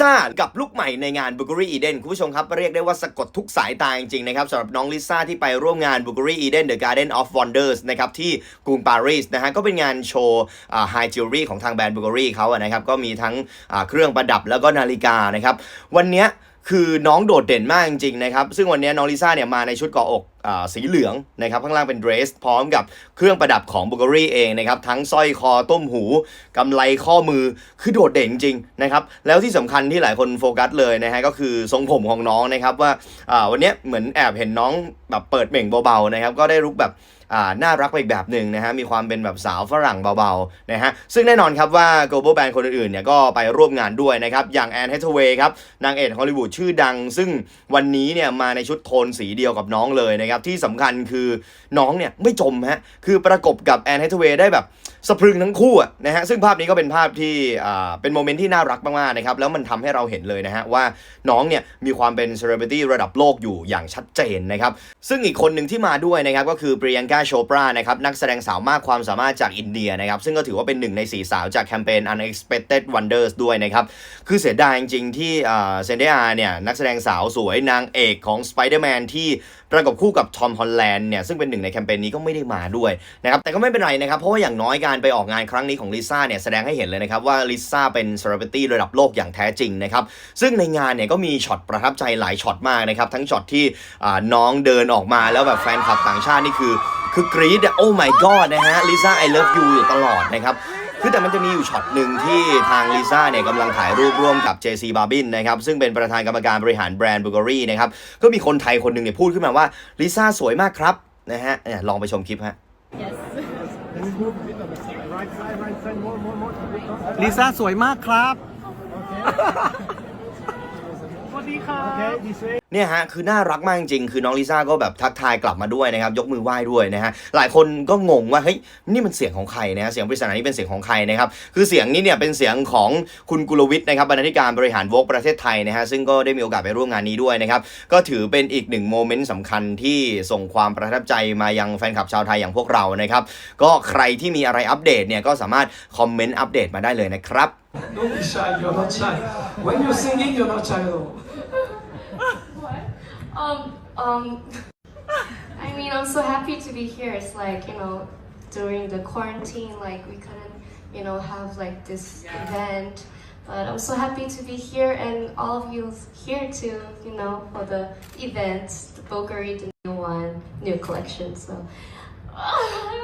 ซ่ากับลูกใหม่ในงาน b u l g a r y Eden คุณผู้ชมครับเรียกได้ว่าสะกดทุกสายตาจริงๆนะครับสำหรับน้องลิซ่าที่ไปร่วมงาน b u l g a r y Eden The Garden of Wonders นะครับที่กรุงปารีสนะฮะก็เป็นงานโชว์ไฮจิวเวลรี่ของทางแบรนด์ b u l g a r y เขาอะนะครับก็มีทั้งเครื่องประดับแล้วก็นาฬิกานะครับวันเนี้ยคือน้องโดดเด่นมากจริงๆนะครับซึ่งวันนี้น้องลิซ่าเนี่ยมาในชุดเกาะอก สีเหลืองนะครับข้างล่างเป็นเดรส พร้อมกับเครื่องประดับของบุก a รี่เองนะครับทั้งสร้อยคอต้มหูกำไลข้อมือคือโดดเด่นจริงนะครับแล้วที่สำคัญที่หลายคนโฟกัสเลยนะฮะก็คือทรงผมของน้องนะครับว่าวันนี้เหมือนแอบเห็นน้องแบบเปิดเบ่งเบาๆนะครับก็ได้ลุกแบบน่ารักไปอีกแบบหนึ่งนะฮะ มีความเป็นแบบสาวฝรั่งเบาๆนะฮะ ซึ่งแน่นอนครับว่า global band คนอื่นๆเนี่ยก็ไปร่วมงานด้วยนะครับ อย่างแอนเฮทเวย์ครับ นางเอกฮอลลีวูดชื่อดัง ซึ่งวันนี้เนี่ยมาในชุดโทนสีเดียวกับน้องเลยนะครับที่สำคัญคือน้องเนี่ยไม่จมฮะคือประกบกับแอนเฮทเวย์ได้แบบสะพรึงทั้งคู่นะฮะซึ่งภาพนี้ก็เป็นภาพที่เป็นโมเมนต์ที่น่ารักมากๆนะครับแล้วมันทำให้เราเห็นเลยนะฮะว่าน้องเนี่ยมีความเป็นเซเลบริตี้ระดับโลกอยู่อย่างชัดเจนนะครับซึ่งอีกคนหนึ่งที่มาด้วยนะครับก็คือปริยังกาโชปรานะครับนักแสดงสาวมากความสามารถจากอินเดียนะครับซึ่งก็ถือว่าเป็นหนึ่งในสีสาวจากแคมเปญ Unexpected Wonders ด้วยนะครับคือเสียดายจริงๆที่เซนเดียเนี่ยนักแสดงสาวสวยนางเอกของ Spider-Man ที่ประกบคู่กับทอมฮอลแลนด์เนี่ยซึ่งเป็นหนึ่งในแคมเปญนี้ก็ไม่ได้มาด้วยนะครับแต่ก็ไม่เป็นไรนะครับเพราะว่าอย่างน้อยการไปออกงานครั้งนี้ของลิซ่าเนี่ยแสดงให้เห็นเลยนะครับว่าลิซ่าเป็นเซเลบริตี้ระดับโลกอย่างแท้จริงนะครับซึ่งในงานเนี่ยก็มีช็อตประทับใจหลายช็อตมากนะครับทั้งช็อตที่น้องเดินออกมาแล้วแบบแฟนคลับต่างชาตินี่คือคือกรี๊ดโอ้ my god นะฮะลิซ่า I love you อยู่ตลอดนะครับ คือแต่มันจะมีอยู่ช็อตหนึ่งที่ทางลิซ่าเนี่ยกำลังถ่ายรูปร่วมกับ JC b a r b i n นะครับซึ่งเป็นประธานกรรมการบริหารแบรนด์ b u l g a r y นะครับก็มีคนไทยคนหนึ่งเนี่ยพูดขึ้นมาว่าลิซ่าสวยมากครับนะฮะเนี่ยลองไปชมคลิปฮะ Yes. ลิซ่าสวยมากครับสวัส ดีครับ เนี่ยฮะคือน่ารักมากจริงๆคือน้องลิซ่าก็แบบทักทายกลับมาด้วยนะครับ ยกมือไหว้ด้วยนะฮะหลายคนก็งงว่าเฮ้ยนี่มันเสียงของใครนะฮะเสียงปริศนานี้เป็นเสียงของใครนะครับคือเสียงนี้เนี่ยเป็นเสียงของคุณกุลวิทย์นะครับบรรณาธิการบริหารวกประเทศไทยนะฮะซึ่งก็ได้มีโอกาสไปร่วมงานนี้ด้วยนะครับก็ถือเป็นอีกหนึ่งโมเมนต์สำคัญที่ส่งความประทับใจมายังแฟนคลับชาวไทยอย่างพวกเรานะครับก็ใครที่มีอะไรอัปเดตเนี่ยก็สามารถคอมเมนต์อัปเดตมาได้เลยนะครับ Don't be shy, you're not shy. When you're singing, you're not shy at all. Um, um, I mean, I'm so happy to be here. It's like, you know, during the quarantine, like, we couldn't, you know, have like this event. But I'm so happy to be here and all of you here too, you know, for the event, the Bulgari, the new one, new collection. So,